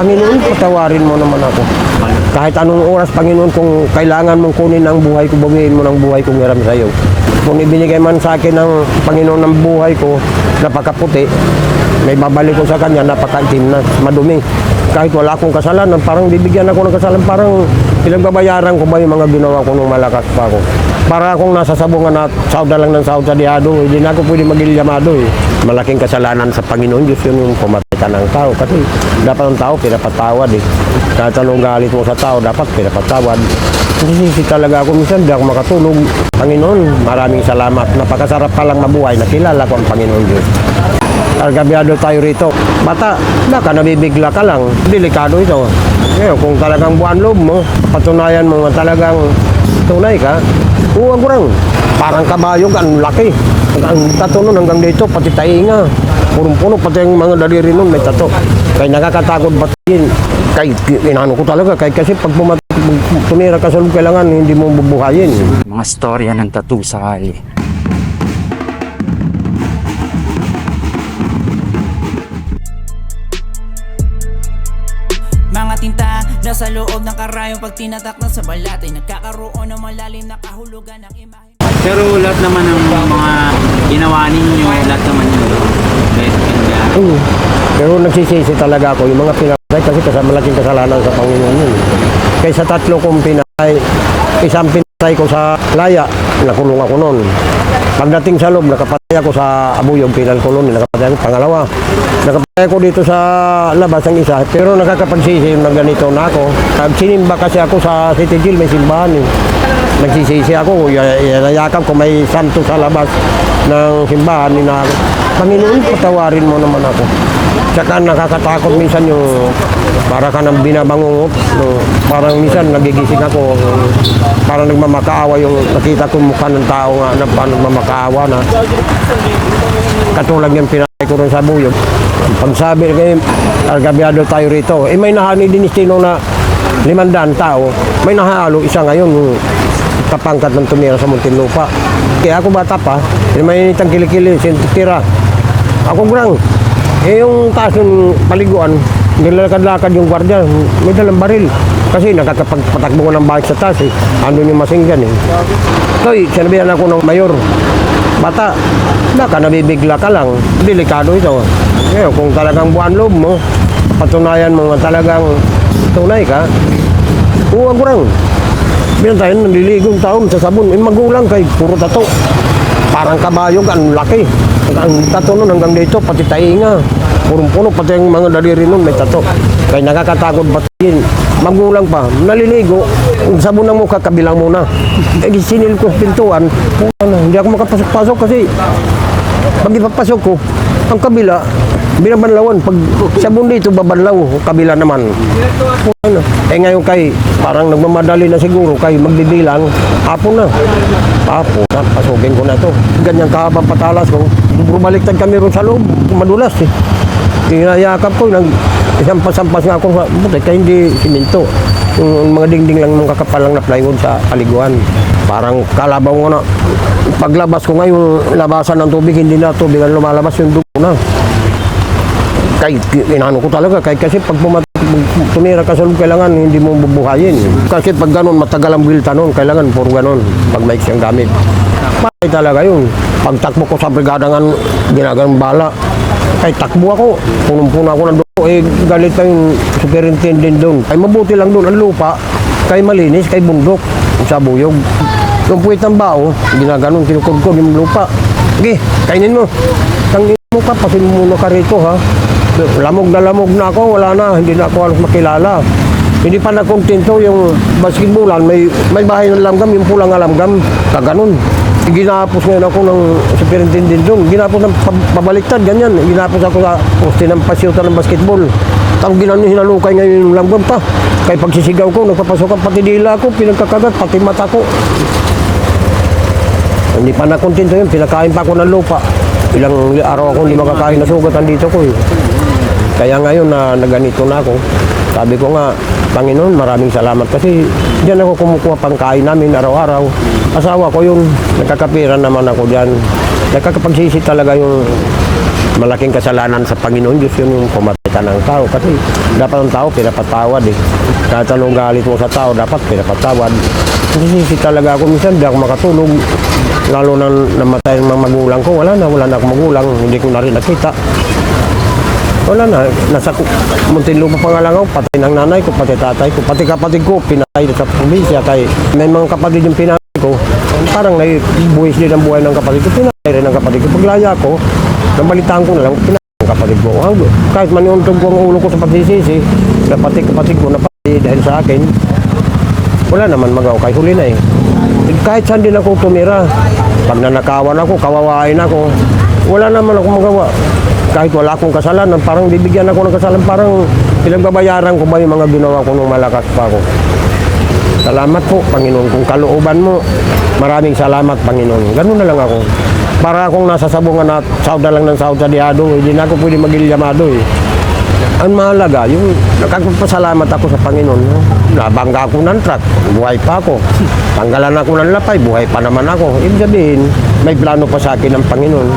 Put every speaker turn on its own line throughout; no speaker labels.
Panginoon, patawarin mo naman ako. Kahit anong oras, Panginoon, kung kailangan mong kunin ang buhay ko, bawiin mo ng buhay kong hiram sa iyo. Kung ibinigay man sa akin ng Panginoon ng buhay ko, napakaputi, may babalik ko sa kanya, napakaitim na, madumi. Kahit wala akong kasalanan, parang bibigyan ako ng kasalanan, parang pinagbabayaran ko ba yung mga ginawa ko nung malakas pa ako. Para akong nasa sabungan na lang ng sahod sa diado, hindi na ako pwede maging eh. Malaking kasalanan sa Panginoon, Diyos yun yung pumatay ka ng tao. Kasi dapat ang tao, pinapatawad eh. Kahit anong galit mo sa tao, dapat pinapatawad. Hindi talaga ako minsan, di ako makatulog. Panginoon, maraming salamat. Napakasarap palang mabuhay. Nakilala ko ang Panginoon Diyos. Argabyado tayo rito. Bata, baka nabibigla ka lang. Delikado ito. Ngayon, kung talagang buwan loob mo, patunayan mo talagang tunay ka, huwag mo lang. Parang kabayog, ang laki. Ang tato nun hanggang dito, pati tainga. Punong-puno, pati ang mga daliri nun may tato. Kaya nakakatakot batiin. Kay, inano ko talaga, kay kasi pag pumat tumira ka sa loob, kailangan hindi mo bubuhayin.
Mga storya ng tattoo sa kali.
Mga tinta nasa loob ng karayong pag tinatak na sa balat ay nagkakaroon ng malalim na kahulugan ng imahe.
Pero lahat naman ng mga ginawa ninyo, lahat naman yun.
Oo. Pero nagsisisi talaga ako yung mga pinatay kasi kasama malaking kasalanan sa Panginoon yun. Kaya sa tatlo kong pinatay, isang pinatay ko sa laya, nakulong ako noon. Pagdating sa loob, nakapatay ako sa abuyog, pinal ko noon, nakapatay ako pangalawa. Nakapatay ako dito sa labas ng isa, pero nakakapagsisi na ganito na ako. Sinimba kasi ako sa City Jail, may simbahan eh. Nagsisisi ako, yanayakap ko may santo sa labas ng simbahan ni na Panginoon, patawarin mo naman ako. Tsaka nakakatakot minsan yung para ka nang binabangungot. No, parang minsan nagigising ako, parang nagmamakaawa yung nakita ko mukha ng tao nga na parang nagmamakaawa na katulad yung pinatay ko rin sa buyog. Pag sabi kayo, argabyado tayo rito, eh may nahani din istino na limandaan tao, may nahalo isa ngayon, kapangkat ng tumira sa Muntinlupa. Kaya ako bata pa, eh, may initang kilikili, tira. Ako grang. Eh yung taas ng paliguan, nilalakad-lakad yung gwardiya, may dalang baril. Kasi nakakapagpatakbo ko ng bike sa taas eh. Andun yung masinggan eh. Toy, sinabihan ako ng mayor, bata, baka nabibigla ka lang. Delikado ito. Ngayon, kung talagang buwan loob mo, patunayan mo talagang tunay ka, huwag mo lang. Bilang tayo naliligong taon sa sabon, eh, magulang kay puro tato. Parang kabayog, ang laki. Ang tato nun hanggang dito, pati tainga. Purong-puno, pati ang mga daliri nun may tato. Kaya nakakatakot batiin. Magulang pa, naliligo. Sabon ng mukha, kabilang muna. Eh, sinil ko pintuan. Puta na, hindi ako makapasok-pasok kasi pag ipapasok ko, ang kabila, binabanlawan. Pag sabon dito, babanlaw. Kabila naman. Ano? Eh ngayon kay, parang nagmamadali na siguro kay magbibilang, hapon na. Hapon na, pasukin ko na to. Ganyan kahabang patalas ko. Bumaliktad kami ron sa loob, madulas eh. Tinayakap ko, nag, isampas-sampas nga ako sa buti, kaya hindi siminto. Yung mga dingding lang ng kakapalang na plywood sa paliguan. Parang kalabaw ko na. Paglabas ko ngayon, labasan ng tubig, hindi na tubig ang lumalabas yung dugo na kay inano ko talaga kay kasi pag pumat tumira ka sa loob kailangan hindi mo bubuhayin. Kasi pag ganun matagal ang bilta nun kailangan puro ganun pag may siyang gamit. Patay talaga yun. Pag takbo ko sa brigada nga ginaganong bala. Kay takbo ako. Punong-puno ako dugo eh galit pa yung superintendent doon. Ay mabuti lang doon ang lupa kay malinis kay bundok sa buyog. Yung puwit ng bao ginaganon kinukudkod yung lupa. Sige kainin mo. Tangin mo ka pasin muna ka rito ha lamog na lamog na ako, wala na, hindi na ako makilala. Hindi pa nakontento yung basketballan, may, may bahay ng lamgam, yung pulang alamgam, kaganon. Ginapos ngayon ako ng superintendent doon. Ginapos ng pab- pabaliktad, ganyan. Ginapos ako sa poste ng pasyutan ng basketball. Tapos ginan hinalukay ngayon yung lamgam pa. Kaya pagsisigaw ko, nagpapasokan pati dila ko, pinagkakagat, pati mata ko. Hindi pa nakontento yun, pinakain pa ako ng lupa. Ilang araw ako hindi makakain na sugat dito ko eh. Kaya ngayon na, na ganito na ako, sabi ko nga, Panginoon, maraming salamat kasi diyan ako kumukuha pangkain namin araw-araw. Asawa ko yung nakakapira naman ako diyan. Nakakapagsisi talaga yung malaking kasalanan sa Panginoon. Diyos yun yung pumatay ka ng tao kasi dapat ang tao pinapatawad eh. Kahit anong galit mo sa tao, dapat pinapatawad. Nasisisi talaga ako minsan, di ako makatulog. Lalo na namatay ng mga magulang ko, wala na, wala na akong magulang, hindi ko na rin nakita. Wala na, nasa Muntinlupa pa nga lang ako, patay ng nanay ko, pati tatay ko, pati kapatid ko, pinatay sa probinsya. Kay may mga kapatid yung pinatay ko, parang naibuwis din ang buhay ng kapatid ko, pinatay rin ang kapatid ko. Paglaya ko, nabalitaan ko na lang, pinatay ang kapatid ko. Hanggang- Kahit manuntog ko ang ulo ko sa pagsisisi, na pati kapatid ko napatay dahil sa akin, wala naman magaw, kahit huli na eh. Kahit saan din ako tumira, pag nanakawan ako, kawawain ako, wala naman ako magawa. Kahit wala akong kasalanan, parang bibigyan ako ng kasalanan, parang pinagbabayaran ko ba yung mga ginawa ko nung malakas pa ako. Salamat po, Panginoon. Kung kalooban mo, maraming salamat, Panginoon. Ganun na lang ako. Para akong nasa sabungan at sawda lang ng sawda diado, hindi na ako pwede magilyamado eh. Ang mahalaga, yung nakagpapasalamat ako sa Panginoon. no? Nabangga ako ng truck, buhay pa ako. Tanggalan ako ng lapay, buhay pa naman ako. Ibig sabihin, may plano pa sa akin ng Panginoon.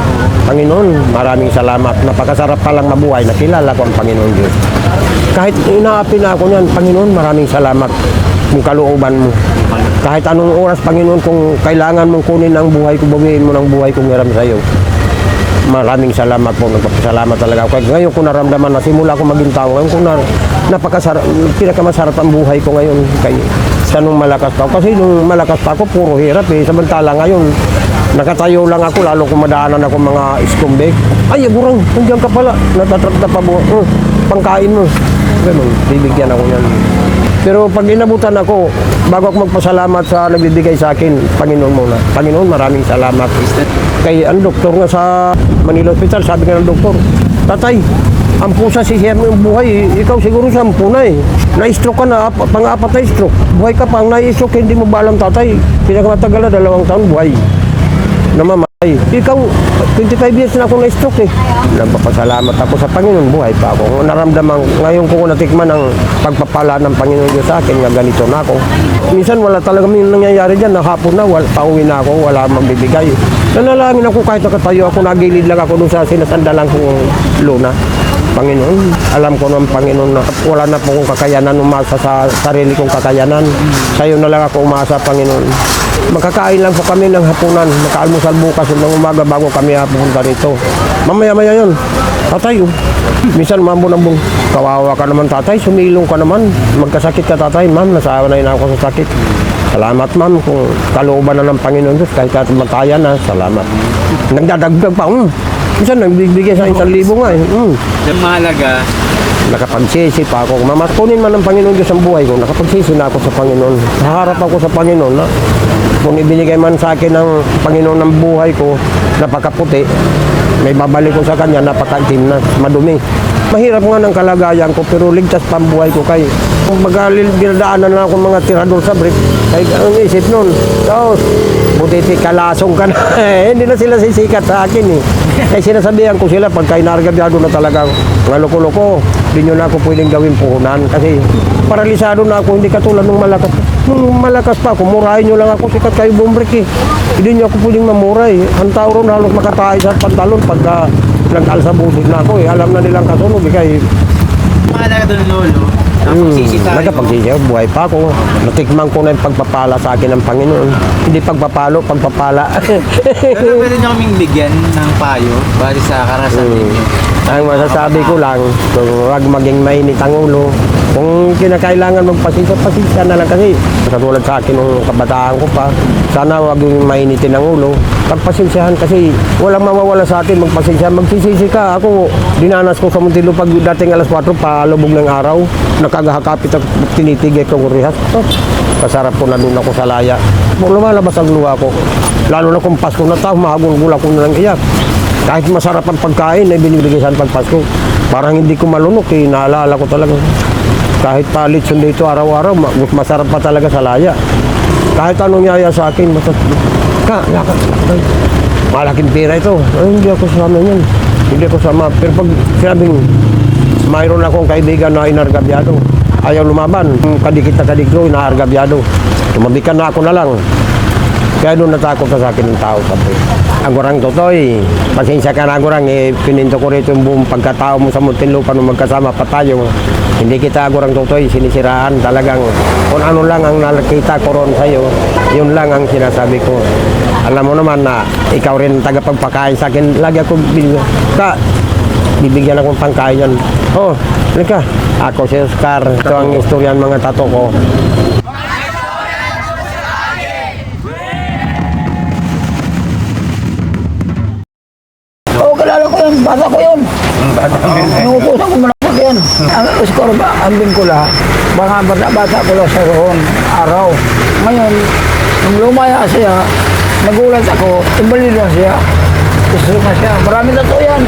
Panginoon, maraming salamat. Napakasarap palang mabuhay, nakilala ko ang Panginoon Diyos. Kahit inaapi na ako niyan, Panginoon, maraming salamat kung kalooban mo. Kahit anong oras, Panginoon, kung kailangan mong kunin ang buhay ko, bawiin mo ng buhay kong hiram sa iyo. Maraming salamat po. Nagpapasalamat talaga ako. Ngayon ko naramdaman na simula ko maging tao. Ngayon ko na napakasarap, pinakamasarap ang buhay ko ngayon. Kay, sa nung malakas pa ako. Kasi nung malakas pa ako, puro hirap eh. Samantala ngayon, nakatayo lang ako, lalo kung madaanan ako mga iskumbek. Ay, agurang, nandiyan ka pala. Natatrap na pa mo. Uh, pangkain mo. Ganun, bibigyan ako yan. Pero pag inabutan ako, bago ako magpasalamat sa nagbibigay sa akin, Panginoon muna. Panginoon, maraming salamat. Kay ang doktor nga sa Manila Hospital, sabi nga ng doktor, Tatay, ang pusa sisiyan mo yung buhay, ikaw siguro sampu na eh. Na-stroke ka na, ap- pang-apat na stroke. Buhay ka pa, ang na-stroke, hindi mo ba alam tatay? Pinakamatagal na dalawang taon, buhay. Namamatay. Ikaw, 25 years na ako na-stroke eh. Nagpapasalamat ako sa Panginoon, buhay pa ako. Naramdaman, ngayon ko natikman ang pagpapala ng Panginoon Diyos sa akin, nga ganito na ako. Minsan wala talaga may nangyayari dyan, nahapon na, wala, pauwi na ako, wala magbibigay. Nanalangin ako kahit nakatayo ako, nagilid lang ako doon sa sinasandalan kong luna. Panginoon, alam ko ng Panginoon na wala na po akong kakayanan umasa sa sarili kong kakayanan. Sa iyo na lang ako umasa, Panginoon. Magkakain lang po kami ng hapunan. Makaalmusal bukas ng umaga bago kami pupunta rito. Mamaya-maya yun. Tatay, oh. minsan mambo ng bung. Kawawa ka naman tatay, sumilong ka naman. Magkasakit ka tatay, ma'am, nasawa na yun ako sa sakit. Salamat ma'am kung kalooban na ng Panginoon Diyos kahit kahit matayan na, salamat. Nagdadagdag pa, um. Minsan nagbibigay sa isang libo nga eh. Mm.
Ang mahalaga,
Nakapagsisi pa ako. Mamakunin man ng Panginoon Diyos ang buhay ko, nakapagsisi na ako sa Panginoon. Naharap ako sa Panginoon na kung ibinigay man sa akin ng Panginoon ng buhay ko, napakaputi, may babalik ko sa Kanya, napakaitim na, madumi. Mahirap nga ng kalagayan ko, pero ligtas pa ang buhay ko kay kung magalil, dinadaanan na ako mga tirador sa brick, kay ang isip nun, tapos, butiti kalasong ka na. Hindi na sila sisikat sa akin eh. Kaya sinasabihan ko sila, pagka inargabyado na talaga, mga loko-loko, hindi nyo na ako pwedeng gawin puhunan. Kasi paralisado na ako, hindi katulad nung malakas. Nung malakas pa ako, murahin nyo lang ako, sikat kayo bumbrek eh. Hindi nyo ako pwedeng mamuray. Ang tao ron halos makatahay sa pantalon pagka nag-alsa busit na ako eh. Alam na nilang kasunog eh. Kaya
mahalaga doon lolo,
Hmm,
napagsisi tayo.
nagkapagsisiyaw, buhay pa ako. Natikman ko na yung pagpapala sa akin ng Panginoon. Hindi pagpapalo, pagpapala.
Pero pwede nyo kaming bigyan ng payo base sa karasan
Hmm.
ninyo.
Ang masasabi ko lang, kung huwag maging mainit ang ulo, kung kinakailangan magpasensya, pasensya na lang kasi. Katulad sa akin nung kabataan ko pa, sana huwag yung mainitin ang ulo. Pagpasensyahan kasi walang mawawala sa atin, magpasensya. Magsisisi ka. Ako, dinanas ko sa Muntinlupa dating alas 4, palubog ng araw. Nakagahakapit at tinitigay ko rihas. Oh, kasarap ko na doon ako sa laya. Lumalabas ang luha ko. Lalo na kung Pasko na tao, mahagulgul ako na lang iyak. Kahit masarap ang pagkain na binibigay sa pag Pasko, parang hindi ko malunok eh, naalala ko talaga. Kahit palit sundo ito araw-araw, ma- masarap pa talaga sa laya. Kahit anong yaya sa akin, masarap. Ka, laka. Malaking pera ito. Ay, hindi ako sama niyan. Hindi ako sama. Pero pag sinabing, mayroon akong kaibigan na inargabyado, ayaw lumaban. Kadikit na kadiklo, inaargabyado. Tumabi ka na ako na lang. Kaya doon natakot na sa akin ng tao sabi. Ang gurang totoy, pasensya ka na gurang, eh, pininto ko rito yung buong pagkatao mo sa Muntinlupa nung magkasama pa tayo. Hindi kita gurang totoy, sinisiraan talagang kung ano lang ang nakita ko ron sa'yo, yun lang ang sinasabi ko. Alam mo naman na ikaw rin tagapagpakain sa akin. Lagi ako binigyan. Ka, bibigyan akong pangkain yan. Oh, halika. Ako si Oscar. Ito ang istorya ng mga tato ko.
Kilala ko yun. Bata ko yun. Inuutosan ko manapag yan. Ang score ba, ang bingkula, mga bata-bata ko lang sa roon, araw. Ngayon, nung lumaya siya, nagulat ako, ibalil lang siya. Gusto na siya. Marami na to yan.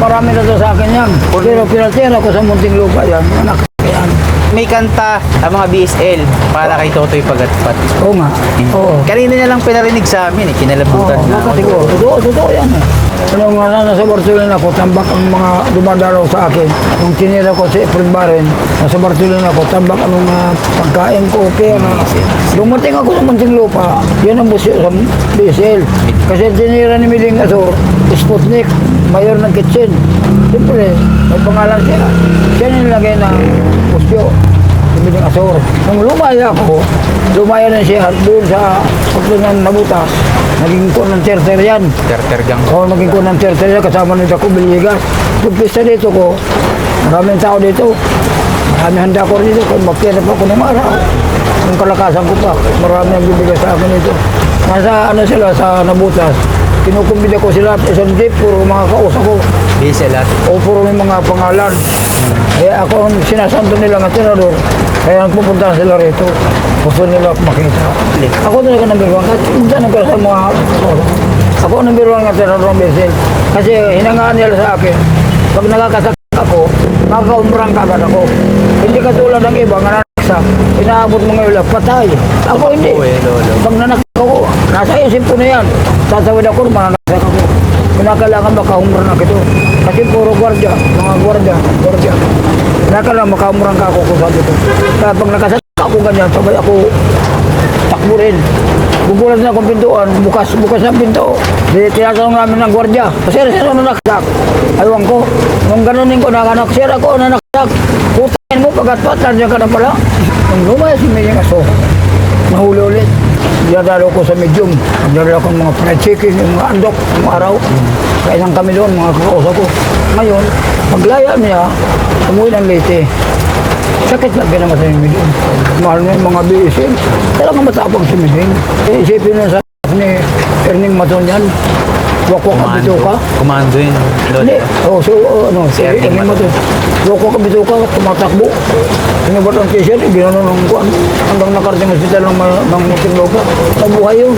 Marami na to sa akin yan. Pero pinatira ko sa munting lupa yan. Anak yan.
May kanta ang mga BSL para kay Totoy Pagatpat.
Oo nga. Oo.
Kanina niya lang pinarinig sa amin eh, kinalabutan
Oo,
na
ko, totoo, totoo yan. eh. Nung uh, nasa Barcelona ako, tambak ang mga dumadalaw sa akin. Nung tinira ko si Efren Baren, nasa Barcelona ako, tambak ang mga pagkain ko, pera. Dumating ako sa Munting Lupa, yun ang museo sa BSL. Kasi tinira ni Miling Azor, Sputnik, mayor ng kitchen. Siyempre, may pangalan siya. Siya nilagay ng museo. Miling Azor. Nung lumaya ako, lumaya na siya doon sa paglingan na butas. Naging ko ng terter yan.
Tertergang.
Oo, naging ko ng terter yan kasama ni Daco Biligas. Pagpista dito ko, maraming tao dito. Marami handa ko dito kung magkira pa ako ng araw. Yung kalakasan ko pa, marami ang bibigay sa akin dito. Nasa ano sila sa nabutas. Kinukumbida ko sila isang jeep, puro mga kausap ko.
BSL at
O puro may mga pangalan. Kaya ako ang sinasanto nila ng senador. Kaya nagpupunta sila rito. Gusto nila ako makita. Ako talaga number one. Kasi punta na sa mga... Ako ang number one nga senador ng Brazil. Kasi hinangaan nila sa akin. Pag nakakasak ako, makakaumrang kagad ako. Hindi katulad ng iba nga nanaksak. Inaabot mga ilang patay. Ako hindi.
Eh.
Pag nanaksak ako, nasa isip ko na yan. Tatawid ako, mananaksak ako. Kinakailangan makahumran ako ito. Kasi puro gwardiya, mga gwardiya, gwardiya. Kinakailangan makahumran ka ako kung sabi ko. Kaya pag nakasak ako ganyan, sabay ako takbo rin. Bubulat na akong pintuan, bukas, bukas ng pinto. Tinatanong namin ng gwardiya, sir, sir, ano naksak? Aywan ko, nung ganunin ko nakanak, sir, ako na naksak. Putayin mo, pagkatpat, nandiyan ka na pala. Nung lumaya si Mayang Aso, nahuli ulit. Dinadalo ko sa medium. Dinadalo ko mga fried chicken, yung mga andok, yung araw. Kainan kami doon, mga kakausap ko. Ngayon, paglaya niya, umuwi ng Leyte. Sakit na naman sa medium. Mahal na yung mga biisin. Talagang matapang si Miling. Eh, isipin na sa ni Erning Maton yan. Wakwak ang bito ka.
Komando yun.
Hindi. Oh, so, uh, ano, si
Erning
Maton. Wakwak ang bito ka, tumatakbo. Sinabot ang t-shirt, ginano ng kuwan. Hanggang nakarating hospital ng, ng Muntinlupa. Mabuhay yun.